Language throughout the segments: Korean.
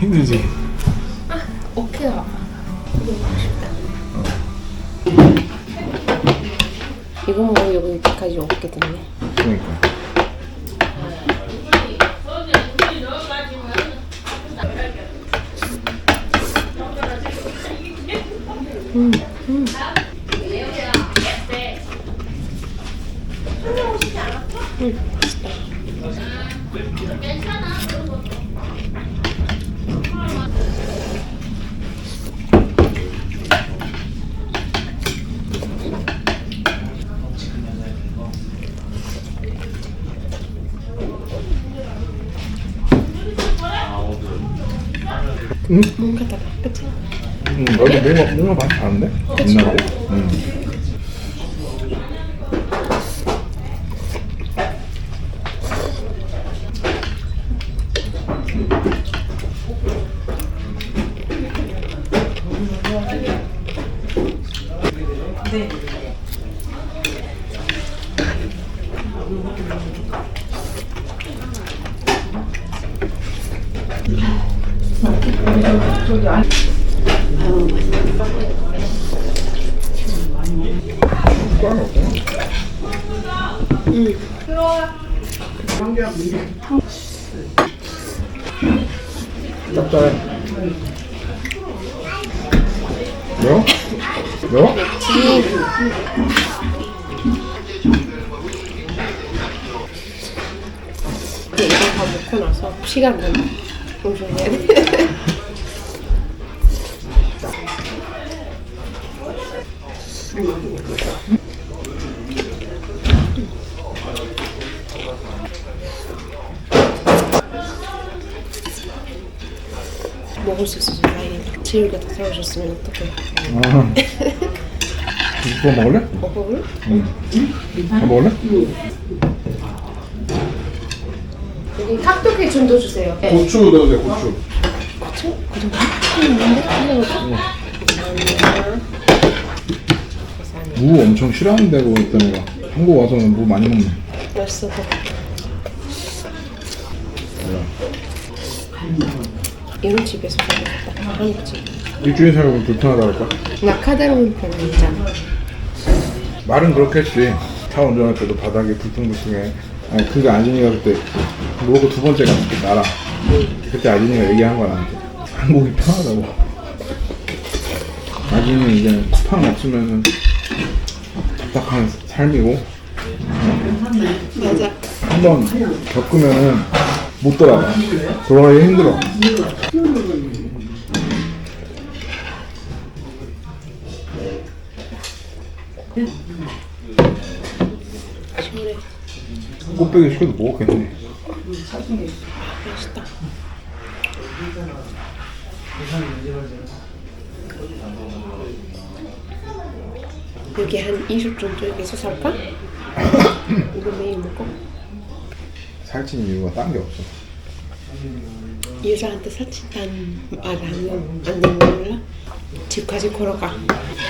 힘들지? 어깨가 이거 먹으려고 여기까지 오게 됐네. 그러니까 뭔가 달라, 그치? 음, 너도 뭔가 뭔가 맛이 다른데? 옛날에? 음. 숟가락 없어? 짭짤해? 매워? 다 먹고 나서 시간 해야 돼. 먹을 수 있어서 다행이다. 지우개 다 사오셨으면 어떡해. 아 이거 먹을래? 먹어볼래? 다 먹을래? 여 기 핫도그 좀더 주세요. 네. 고추 넣어도 돼 고추 그쵸? 그 정도? 있는데? 감사합니다. 무 엄청 싫어하는데 그거 있던 애가 한국 와서는 무 많이 먹네 맛있어. 이런 집에서 살겠다. 한국 집. 일주일 살고 불편하다 할까? 낙하다로운 편이잖아. 말은 그렇게 했지 차 운전할 때도 바닥이 불퉁불퉁해 아니 그게 아진이가 그때 모르고 두 번째 갔을 때 나랑. 그때 아진이가 얘기한 건 나한테 한국이 편하다고 아진이는 이제 쿠팡 없으면은 답답한 삶이고. 맞아. 한번 겪으면은 못 돌아가. 돌아가기 힘들어 꽃배기 시켜도 먹었겠네 맛있다. 여기 한 2주 정도 여기서 살까? 이거 매일 먹고 살찐 이유가 딴 게 없어 여자한테 사칭단 말하면 안 되는 거 몰라? 집까지 걸어가.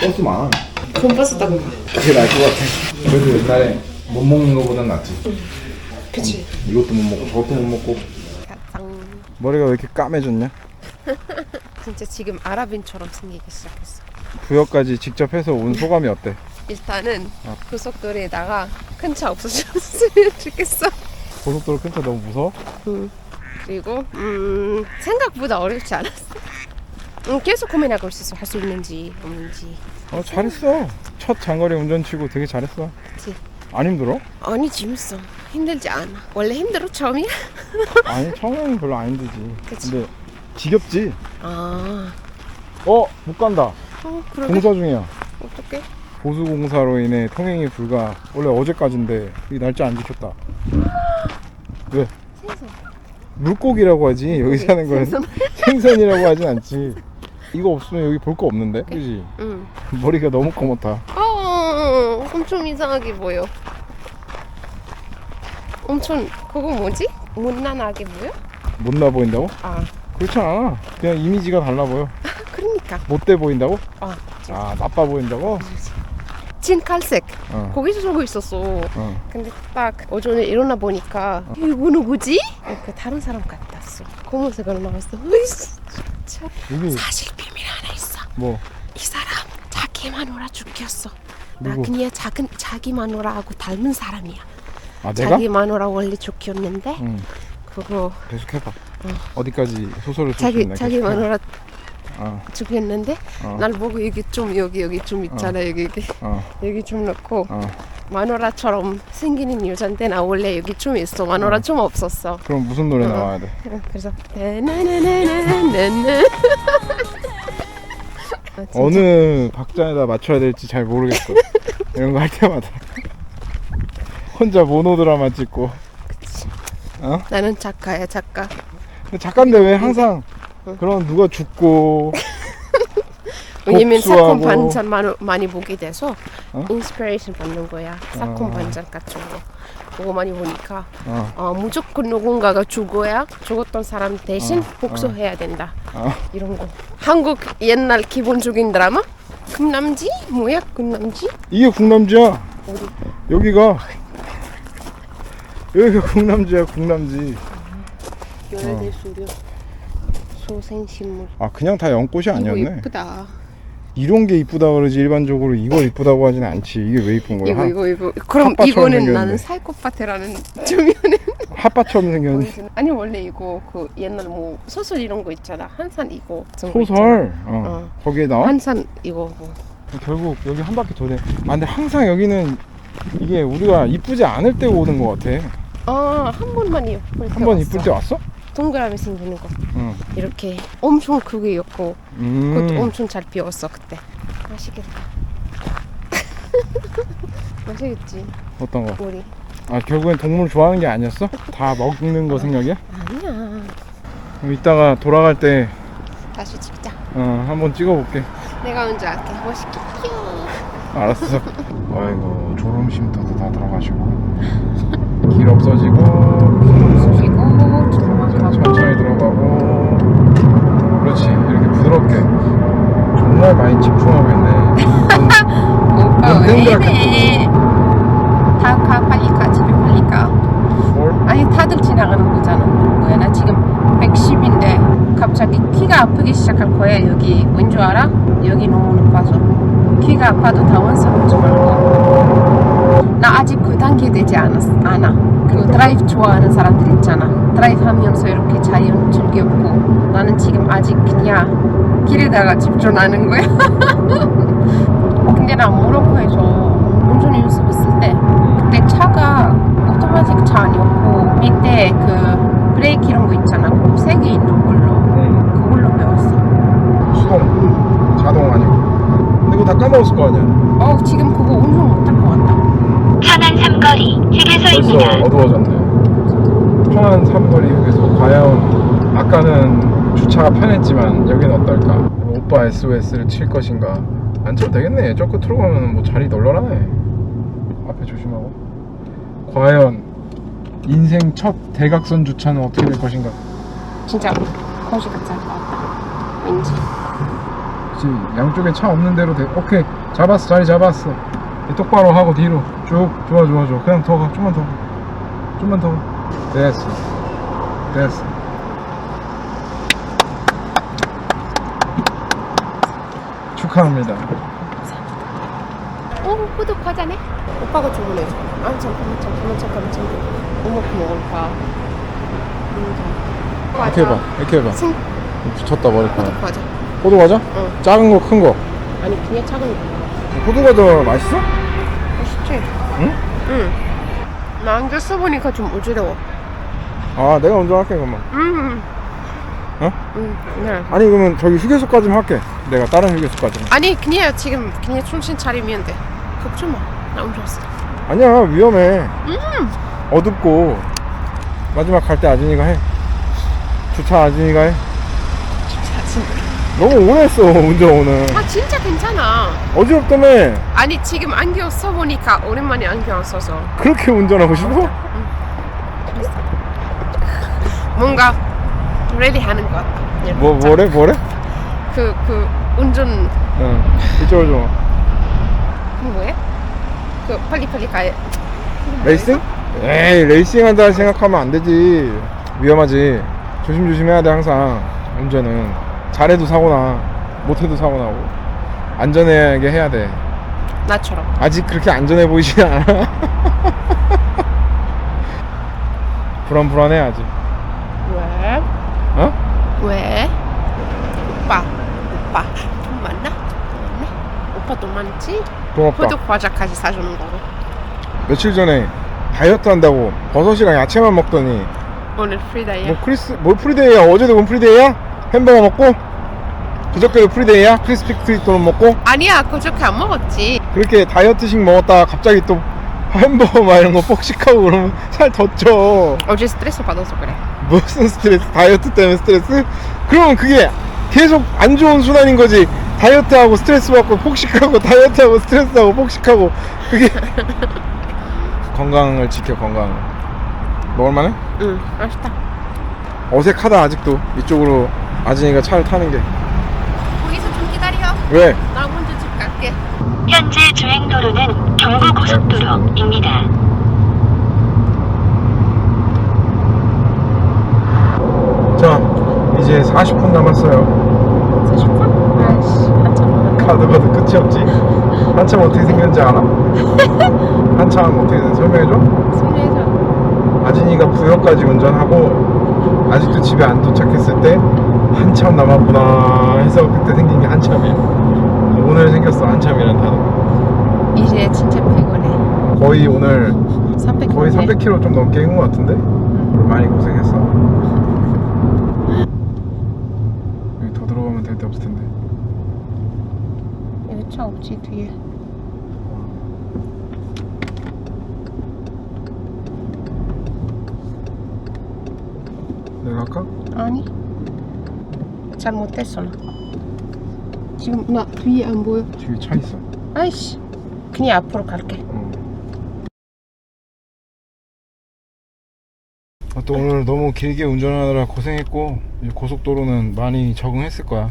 버스 많아 돈 타고 가. 그게 나을 것 같아 그래도 옛날에 못 먹는 거보단 낫지 그치? 이것도 못 먹고 저것도 못 먹고 머리가 왜 이렇게 까매졌냐? 진짜 지금 아랍인처럼 생기기 시작했어. 부여까지 직접 해서 온 소감이 어때? 일단은 고속도로에다가 큰 차 없어졌으면 좋겠어. 고속도로 근처 너무 무서워? 그리고 음, 생각보다 어렵지 않았어. 음, 계속 고민하고 있었어. 할 수 있는지 없는지. 어 잘했어 첫 장거리 운전치고 되게 잘했어 그치? 안 힘들어? 아니 재밌어. 힘들지 않아. 원래 힘들어 처음이야? 아니 처음에는 별로 안 힘들지 그치. 근데 지겹지? 아, 어? 못 간다 어 그러게. 공사 중이야 어떡해? 보수 공사로 인해 통행이 불가 원래 어제까지인데 이 날짜 안 지켰다 왜? 생선. 물고기라고 하지 여기 사는 건 생선. 생선이라고 하진 않지 이거 없으면 여기 볼 거 없는데 그지? 응. 머리가 너무 검었다 어, 엄청 이상하게 보여. 엄청 그거 뭐지? 못난하게 보여? 못나 보인다고? 아, 그렇지 않아 그냥 이미지가 달라 보여 그러니까. 못돼 보인다고? 아, 아 나빠 보인다고? 진칼색 어. 거기서 쓰고 있었어 어. 근데 딱 어전에 일어나 보니까 이거 누구지? 그 다른 사람 같았어 검은색으로 나왔어 으이씨 진짜 여기 사실 비밀 하나 있어 뭐 이 사람 자기 마누라 죽였어 나 누구? 그냥 작은 자기 마누라하고 닮은 사람이야 아, 내가? 자기 마누라 원래 죽였는데 응. 그거 계속 해봐. 어디까지 소설을 쓸수 자기 있나? 자기 계속 해봐. 마누라 어. 죽였는데 어. 날 보고 여기 좀 여기 여기 좀 있잖아 여기 여기 어. 여기 좀 넣고 어. 마누라처럼 생기는 여잔데 나 원래 여기 좀 있어 마누라 어. 좀 없었어 그럼 무슨 노래 어. 나와야 돼? 그래서 나나나나나나 아, 진짜. 어느 박자에다 맞춰야 될지 잘 모르겠어. 이런 거 할 때마다 혼자 모노 드라마 찍고. 어? 나는 작가야 작가 근데 작가인데 왜 항상 그런 누가 죽고 왜냐면 복수하고. 사건 반전 많이, 많이 보게 돼서 어? 인스피레이션 받는 거야 사건 어. 반전 같은 거 그거 많이 보니까 어, 어, 무조건 누군가가 죽어야 죽었던 사람 대신 어, 복수해야 된다 어. 이런 거 한국 옛날 기본적인 드라마 금남지 뭐야 금남지 이게 국남지야. 어디 여기가 여기가 국남지야 국남지. 열대 수류 소생식물 아 그냥 다 연꽃이 이거 아니었네. 이쁘다 이런 게 이쁘다 그러지 일반적으로 이걸 이쁘다고 하진 않지. 이게 왜 이쁜 거야? 이거 이거 이거 그럼 핫바처럼 이거는 생겼는데. 나는 사이코파트라는 점이네 핫바처럼 생겼는데. 아니 원래 이거 그 옛날 뭐 소설 이런 거 있잖아 한산 이거 같은 거 소설. 어. 어. 거기에 있잖아. 나와? 한산 이거 뭐 결국 여기 한 바퀴 도네. 아 근데 항상 여기는 이게 우리가 이쁘지 않을 때 오는 것 같아. 아 한 번만 이쁠 때한 번. 이쁠 때 왔어? 동그라미 생기는 거 응. 이렇게 엄청 크게 였고 그것도 음. 엄청 잘 피웠어 그때 맛있겠다 맛있겠지 어떤 거? 우리 아 결국엔 동물 좋아하는 게 아니었어? 다 먹는 거 생각이야? 아니야 그럼 이따가 돌아갈 때 다시 찍자 어, 한번 찍어볼게. 내가 먼저 할게 멋있게 알았어. 아이고 졸음 쉼터도 다 들어가시고 길 없어지고 천천히 들어가고. 그렇지. 이렇게 부드럽게. 정말 많이 집중하고 있네. 오빠 왜왜 이래? 이래 다 가 빨리 가 집에 빨리 가. 뭘? 아니 다들 지나가는 거잖아. 뭐야 나 지금 110인데 갑자기 키가 아프기 시작할 거야 여기. 왠 줄 알아? 여기 너무 높아서 키가 아파도 당황스럽지 말고 나 아직 그 단계 되지 않았, 않아. 그 드라이브 좋아하는 사람들 있잖아. 드라이브 하면서 이렇게 자연 즐겼고 나는 지금 아직 그냥 길에다가 집중하는 거야. 근데 나 모로코에서 운전 연습했을 때 그때 차가 오토마틱 차 아니었고 밑에 그 브레이크 이런 거 있잖아. 그거 세개 있는 걸로. 응. 그걸로 배웠어. 수동. 자동 아니고 근데 그거 다 까먹었을 거 아니야? 어 지금 그거 운전 못할 것 같다 천안 삼거리 벌써 휴게소입니다. 어두워졌네. 편한 삼거리 휴게소. 과연 아까는 주차가 편했지만 여기는 어떨까? 오빠 SOS를 칠 것인가? 안 쳐도 되겠네. 저 끝으로 가면 뭐 자리 널널하네. 앞에 조심하고. 과연 인생 첫 대각선 주차는 어떻게 될 것인가? 진짜 거지 같지 않을 것 같다 왠지. 그치 양쪽에 차 없는 대로 돼? 오케이. 잡았어. 자리 잡았어. 이 똑바로 하고 뒤로 쭉 좋아 좋아 좋아. 그냥 더 가. 좀만 더 가. 좀만 더 가. 됐어. 됐어. 축하합니다. 어 구독하자네? 오빠가 주문해줘 아 잠깐만 잠깐만 잠깐만 잠깐만. 어머 먹을까 음, 이렇게 해봐 이렇게 해봐. 생 붙였다 머리카락. 구독하자. 호두 과자? 응. 작은 거 큰 거. 아니 그냥 작은 거. 호두 과자 맛있어? 응? 응나 앉아서 보니까 좀 어지러워. 아 내가 운전할게 그러면. 음. 어? 응, 네. 아니 그러면 저기 휴게소까지만 할게. 내가 다른 휴게소까지만. 아니 그냥 지금 그냥 정신 차리면 돼. 걱정 마 나 운전했어. 아니야 위험해. 음. 어둡고. 마지막 갈 때 아진이가 해. 주차 아진이가 해 너무 오래 했어 운전 오늘 아 진짜 괜찮아. 어지럽다며. 아니 지금 안경 써보니까 오랜만에 안경 써서. 그렇게 운전하고 싶어? 뭔가 레디 하는 것 같아. 그냥 뭐 뭐래 뭐래? 그, 그 운전. 응. 이쪽으로 좀 와. 그 뭐야? 그 빨리 빨리 가야 레이싱? 에이 레이싱 한다 생각하면 안 되지. 위험하지. 조심조심 해야 돼 항상. 운전은 잘해도 사고나 못해도 사고 나고 안전하게 해야 돼 나처럼 아직 그렇게 안전해 보이진 않아 불안불안해 아직 왜? 어? 왜? 오빠 오빠 돈 많나? 돈 많나? 오빠 돈 많지? 돈 없다 호두 과자까지 사주는 거고 며칠 전에 다이어트 한다고 버섯이랑 야채만 먹더니 오늘 프리다이야 뭐 크리스 뭐 프리데이야 어제도 그 프리데이야 햄버거 먹고 그저께도 프리데이야? 크리스피 트리트는 먹고? 아니야 그저께 안 먹었지. 그렇게 다이어트식 먹었다가 갑자기 또 햄버거 막 이런 거 폭식하고 그러면 살 더 쪄 어제 스트레스 받아서 그래. 무슨 스트레스? 다이어트 때문에 스트레스? 그러면 그게 계속 안 좋은 순환인 거지. 다이어트하고 스트레스 받고 폭식하고 다이어트하고 스트레스하고 폭식하고. 그게 건강을 지켜 건강 먹을만해? 응 맛있다. 어색하다 아직도. 이쪽으로 아진이가 차를 타는 게 왜? 나 먼저 집 갈게 현재 주행도로는 경부고속도로입니다. 자 이제 40분 남았어요 40분? 아이씨 한참 남았네 가도 가도 끝이 없지 한참 어떻게 생겼는지 알아? 한참 어떻게 생겼는지 설명해줘? 설레죠 아진이가 부여까지 운전하고 아직도 집에 안 도착했을 때 한참 남았구나 해서 그때 생긴 게 한참이야 오늘 생겼어 한참이란 단어. 이제 진짜 피곤해. 거의 오늘 300km 거의 300km 좀 넘게 한것 같은데? 오늘 많이 고생했어. 여기 더 들어가면 될 데 없을 텐데. 여기 차 없지 뒤에. 내가 할까? 아니. 잘 못했어. 나 지금 나 뒤에 안 보여. 뒤에 차 있어. 아이씨. 그냥 앞으로 갈게. 어. 아, 또 오늘 너무 길게 운전하느라 고생했고 이제 고속도로는 많이 적응했을 거야.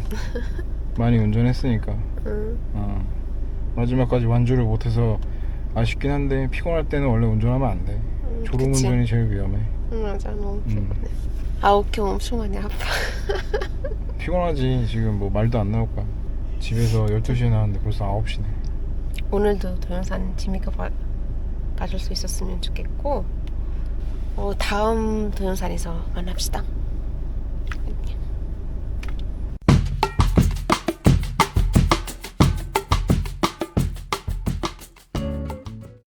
많이 운전했으니까. 응. 어. 마지막까지 완주를 못해서 아쉽긴 한데 피곤할 때는 원래 운전하면 안돼. 음, 졸음 그치. 운전이 제일 위험해. 응 맞아. 너무 음. 피곤해. 아우 겨 엄청 많이 아파. 피곤하지. 지금 뭐 말도 안 나올 거야 집에서 12시에 나왔는데 벌써 9시네. 오늘도 동영상 재밌게 봐, 봐줄 수 있었으면 좋겠고 어, 다음 동영상에서 만납시다